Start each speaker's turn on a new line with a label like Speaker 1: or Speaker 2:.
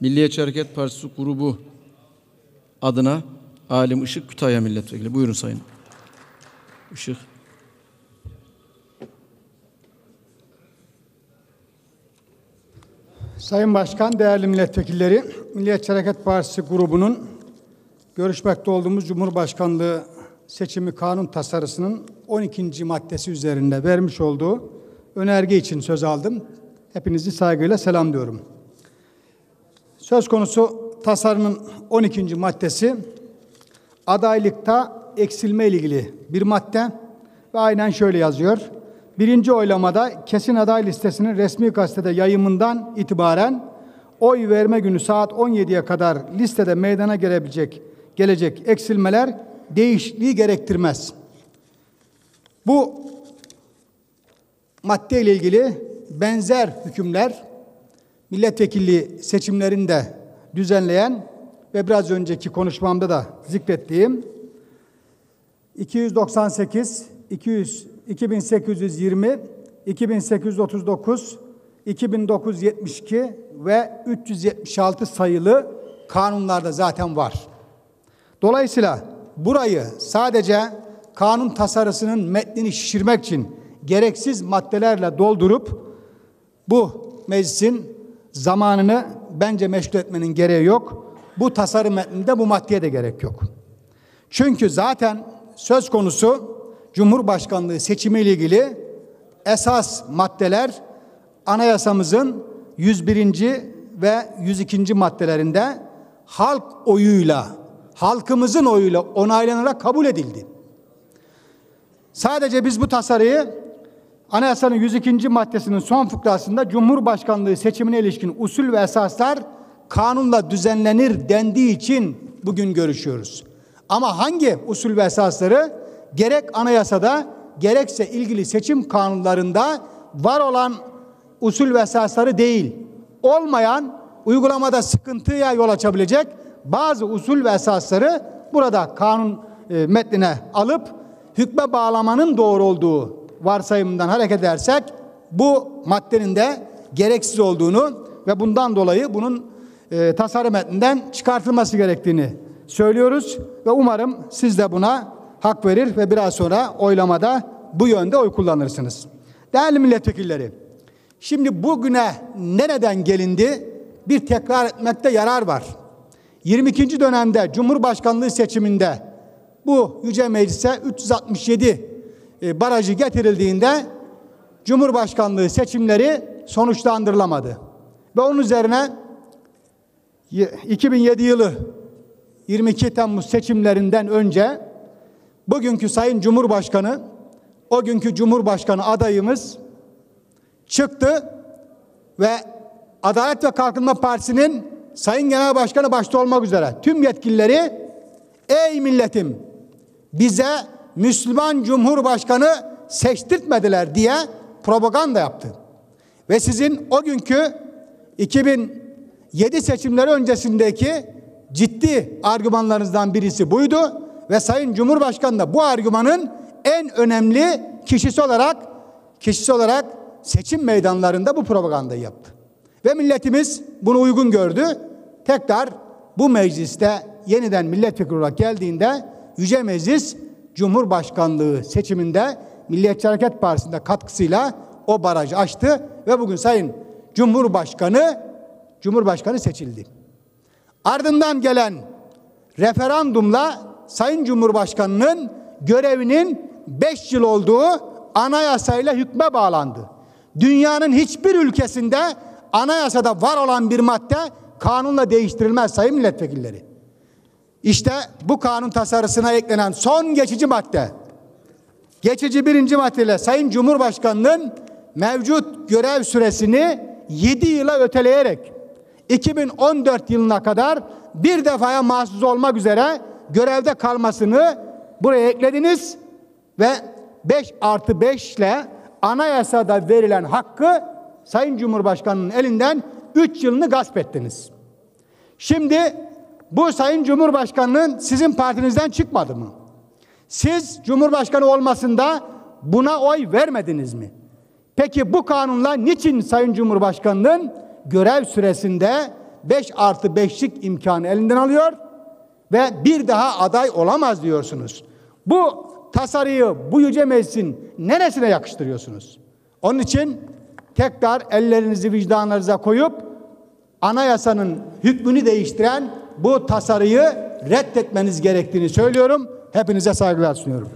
Speaker 1: Milliyetçi Hareket Partisi grubu adına Alim Işık Kütahya Milletvekili. Buyurun Sayın Işık.
Speaker 2: Sayın Başkan, değerli milletvekilleri, Milliyetçi Hareket Partisi grubunun görüşmekte olduğumuz Cumhurbaşkanlığı seçimi kanun tasarısının 12. maddesi üzerinde vermiş olduğu önerge için söz aldım. Hepinizi saygıyla selamlıyorum. Söz konusu tasarının 12. maddesi adaylıkta eksilme ile ilgili bir madde ve aynen şöyle yazıyor. Birinci oylamada kesin aday listesinin resmi gazetede yayımından itibaren oy verme günü saat 17'ye kadar listede meydana gelebilecek gelecek eksilmeler değişikliği gerektirmez. Bu madde ile ilgili benzer hükümler milletvekilliği seçimlerinde düzenleyen ve biraz önceki konuşmamda da zikrettiğim 298, 200, 2820, 2839, 2972 ve 376 sayılı kanunlarda zaten var. Dolayısıyla burayı sadece kanun tasarısının metnini şişirmek için gereksiz maddelerle doldurup bu meclisin zamanını bence meşgul etmenin gereği yok. Bu tasarım metninde bu maddeye de gerek yok. Çünkü zaten söz konusu Cumhurbaşkanlığı seçimi ile ilgili esas maddeler anayasamızın 101. ve 102. maddelerinde halk oyuyla, halkımızın oyuyla onaylanarak kabul edildi. Sadece biz bu tasarıyı Anayasanın 102. maddesinin son fıkrasında Cumhurbaşkanlığı seçimine ilişkin usul ve esaslar kanunla düzenlenir dendiği için bugün görüşüyoruz. Ama hangi usul ve esasları gerek anayasada gerekse ilgili seçim kanunlarında var olan usul ve esasları değil, olmayan uygulamada sıkıntıya yol açabilecek bazı usul ve esasları burada kanun e, metnine alıp hükme bağlamanın doğru olduğu varsayımından hareket edersek bu maddenin de gereksiz olduğunu ve bundan dolayı bunun e, tasarım metninden çıkartılması gerektiğini söylüyoruz ve umarım siz de buna hak verir ve biraz sonra oylamada bu yönde oy kullanırsınız. Değerli milletvekilleri, şimdi bugüne nereden gelindi bir tekrar etmekte yarar var. 22. dönemde Cumhurbaşkanlığı seçiminde bu Yüce Meclis'e 367 e, barajı getirildiğinde Cumhurbaşkanlığı seçimleri sonuçlandırılamadı. Ve onun üzerine 2007 yılı 22 Temmuz seçimlerinden önce bugünkü Sayın Cumhurbaşkanı o günkü Cumhurbaşkanı adayımız çıktı ve Adalet ve Kalkınma Partisi'nin Sayın Genel Başkanı başta olmak üzere tüm yetkilileri ey milletim bize Müslüman Cumhurbaşkanı seçtirtmediler diye propaganda yaptı. Ve sizin o günkü 2007 seçimleri öncesindeki ciddi argümanlarınızdan birisi buydu ve Sayın Cumhurbaşkanı da bu argümanın en önemli kişisi olarak kişisi olarak seçim meydanlarında bu propagandayı yaptı. Ve milletimiz bunu uygun gördü. Tekrar bu mecliste yeniden milletvekili olarak geldiğinde Yüce Meclis Cumhurbaşkanlığı seçiminde Milliyetçi Hareket Partisi'nde katkısıyla o barajı açtı ve bugün Sayın Cumhurbaşkanı Cumhurbaşkanı seçildi. Ardından gelen referandumla Sayın Cumhurbaşkanı'nın görevinin 5 yıl olduğu anayasayla hükme bağlandı. Dünyanın hiçbir ülkesinde anayasada var olan bir madde kanunla değiştirilmez sayın milletvekilleri. İşte bu kanun tasarısına eklenen son geçici madde. Geçici birinci maddeyle Sayın Cumhurbaşkanı'nın mevcut görev süresini 7 yıla öteleyerek 2014 yılına kadar bir defaya mahsus olmak üzere görevde kalmasını buraya eklediniz ve 5 artı 5 ile anayasada verilen hakkı Sayın Cumhurbaşkanı'nın elinden 3 yılını gasp ettiniz. Şimdi bu Sayın Cumhurbaşkanı'nın sizin partinizden çıkmadı mı? Siz Cumhurbaşkanı olmasında buna oy vermediniz mi? Peki bu kanunla niçin Sayın Cumhurbaşkanı'nın görev süresinde 5 artı 5'lik imkanı elinden alıyor ve bir daha aday olamaz diyorsunuz. Bu tasarıyı bu yüce meclisin neresine yakıştırıyorsunuz? Onun için tekrar ellerinizi vicdanlarınıza koyup anayasanın hükmünü değiştiren bu tasarıyı reddetmeniz gerektiğini söylüyorum. Hepinize saygılar sunuyorum.